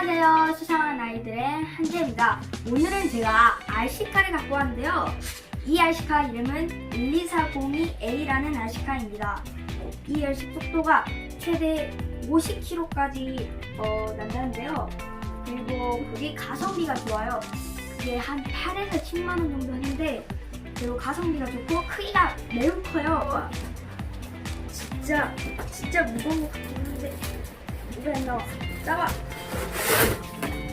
안녕하세요. 수상한 아이들의 한재입니다. 오늘은 제가 RC카를 갖고 왔는데요. 이 RC카 이름은 12402A라는 RC카입니다. 이 RC 속도가 최대 50km까지 어, 난다는데요. 그리고 그게 가성비가 좋아요. 그게 한 8에서 10만 원 정도 하는데 그리고 가성비가 좋고 크기가 매우 커요. 진짜 진짜 무거운 것 같은데 이거 안 나와.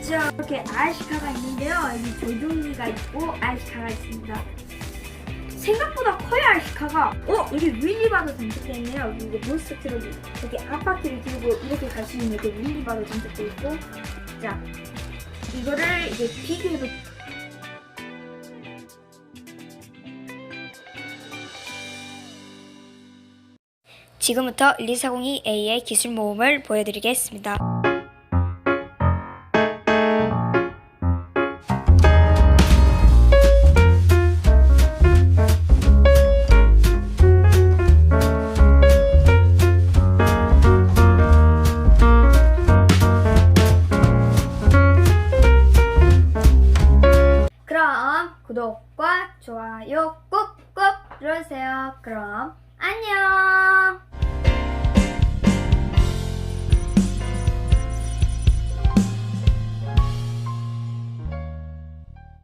자 이렇게 RC카가 있는데요. 여기 조종기가 있고 RC카가 있습니다. 생각보다 커요 RC카가. 어 여기 윌리바도 장착되어 있네요. 이게 몬스터 트럭이 이렇게 앞바퀴를 들고 이렇게 갈 수 있는 이렇게 윌리바도 장착되어 있고. 자 이거를 이제 비교해보. 지금부터 12402A의 기술 모음을 보여드리겠습니다. 구독과 좋아요 꾹꾹 눌러주세요. 그럼 안녕!